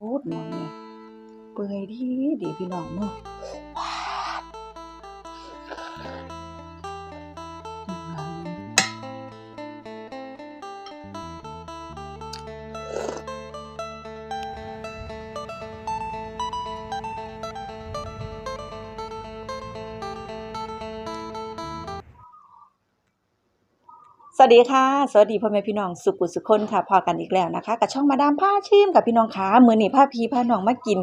โพูดหมองเนี่ยเปื่อยดีดีพี่น้องเนาะ สวัสดีค่ะ สวัสดีพ่อแม่พี่น้องสุขุสุขคนค่ะพอกันอีกแล้วนะคะ กับช่องมาดามผ้าชิมกับพี่น้องขามือหนีผ้าพีผ้าน้องมากิน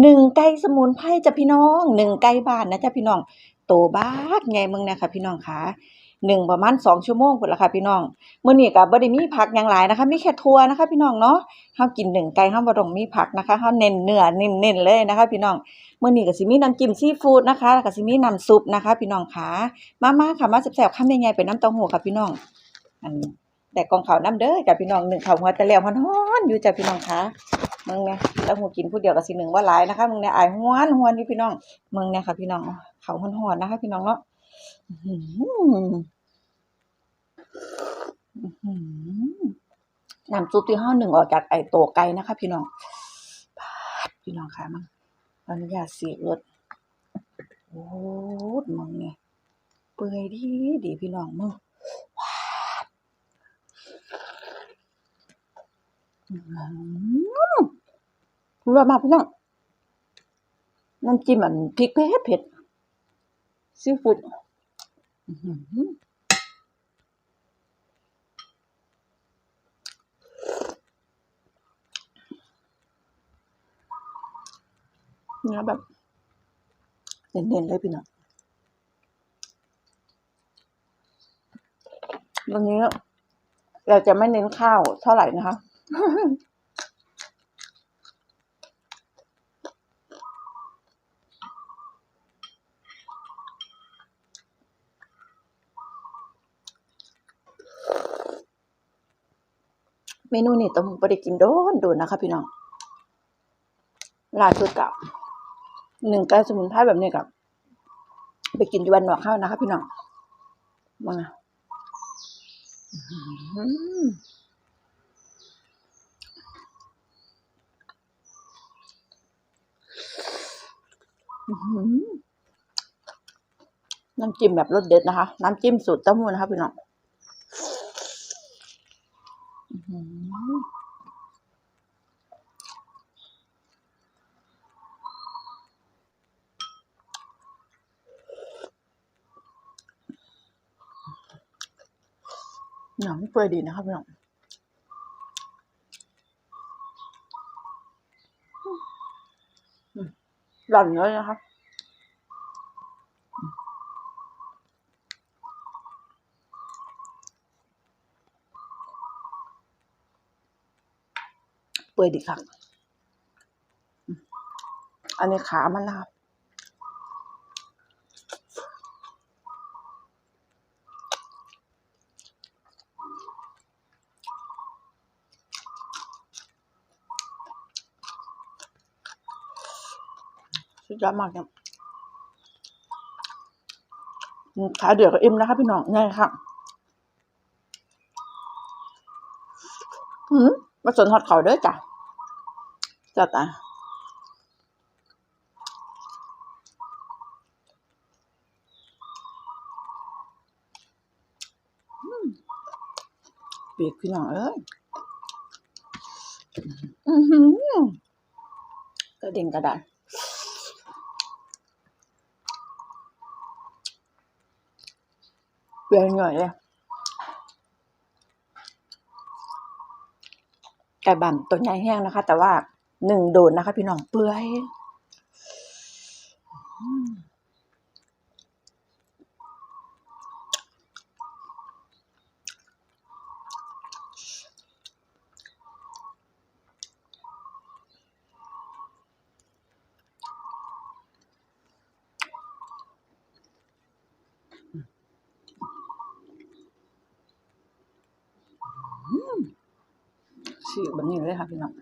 หนึ่งไก่สมุนไพรจ้ะพี่น้องหนึ่งไก่บ้านนะจ้ะพี่น้องโตบ้าไงมึงนี่ยค่ะพี่น้องขาหนึ่งประมาณสองชั่วโมงพุ่นละค่ะพี่น้องมื้อนี้ก็บ่ได้มีผักหยังหลายนะคะ มีแค่ถั่วนะคะ พี่น้องเนาะเฮากินหนึ่งไก่เฮาบ่ต้องมีผักนะคะเฮาเน้นเนื้อเน้นเลยนะคะ พี่น้องมื้อนี้ก็สิมีน้ำจิ้มซีฟู้ดนะคะแล้วก็สิมีน้ำซุปนะคะ พี่น้องขามาค่ะมาแซ่บๆคำใหญ่ๆเป็นน้ำเต้าหู้ค่ะพี่น้อง อันแต่กองเขาวน้ำเด้อจ้ะพี่น้องหนึ่งเขาวหัวตะแล้วฮ้อนๆอยู่จ้ะพี่น้องคะมึงเนี่ยแล้วหูกินผู้เดียวก็สิหนึ่งว่าหลายนะคะมึงเนี่ยอายฮ้วนฮ้วนนี่พี่น้องมึงเนี่ยค่ะ พี่น้องเขาฮ้อนๆนะคะพี่น้องเนาะหืออื้อหือน้ำซุปที่ห้าหนึ่งออกจากไอโตไก่นะคะ พี่น้องพี่น้องคะมึงอนุญาตสีรสโอ้ดมึงเนี่ยเปื่อยดีดีพี่น้องมึง อืม รู้ว่ามากพี่น้องน้ำจิ้มอันพริกเผ็ดเผ็ดซีฟู้ดเนื้อแบบเน้นๆเลยพี่น้องวันนี้เราจะไม่เน้นข้าวเท่าไหร่นะคะ เมนูนี้ต้องบ่ได้กินโดนโดนนะคะ พี่น้องล่าสุดกับหนึ่งไก่สมุนไพรแบบนี้กับไปกินอยู่วันหนอกข้าวนะคะ พี่น้องมาอื้อหืออื้อหือ น้ำจิ้มแบบรสเด็ดนะคะ น้ำจิ้มสูตรเต้าหู้นะคะพี่น้องอื้อหือหนังเปื่อยดีนะครับพี่น้องอืม หล่อนเลยนะคะเปื่อยดีครั้งอันนี้ขามันนะครับ สุดยอดมากครับอืมขาเดือดก็อิ่มนะคะพี่น้องง่ายค่ะอืมมาสนฮอตเขาด้อจ้ะจ้ะตาอืมปีกพี่น้องเอ้ยอือหือกระเด็นกระดาน เปลี่ยนหน่อยเลยไก่บั่นตัวใหญ่แห้งนะคะ แต่ว่าหนึ่งโดนนะคะ พี่น้องเปื่อย อืม ฉีกแบบนี้เลยค่ะพี่น้อง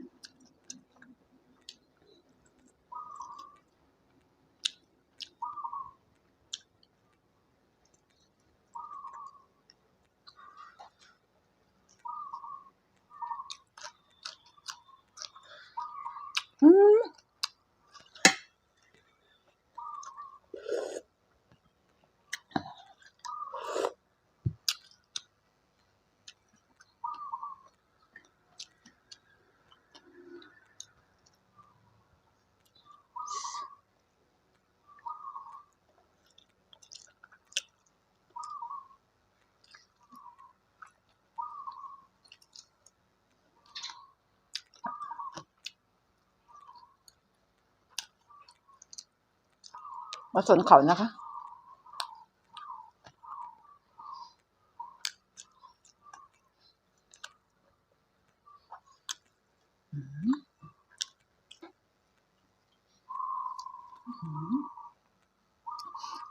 มาสนเขานะคะ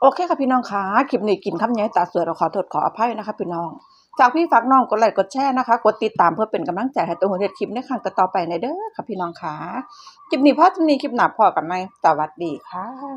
โอเคค่ะพี่น้องคะคลิปนี้กินคำใหญ่ตาสวยเราขอโทษขออภัยนะคะ พี่น้องฝากพี่ฝากน้องกดไลค์กดแชร์นะคะ กดติดตามเพื่อเป็นกำลังใจให้ตัวหัวเด็ดคลิปในครั้งต่อไปในเด้อค่ะพี่น้องคะคลิปนี้พอจะมีคลิปหนาพอกันไหมสวัสดีค่ะ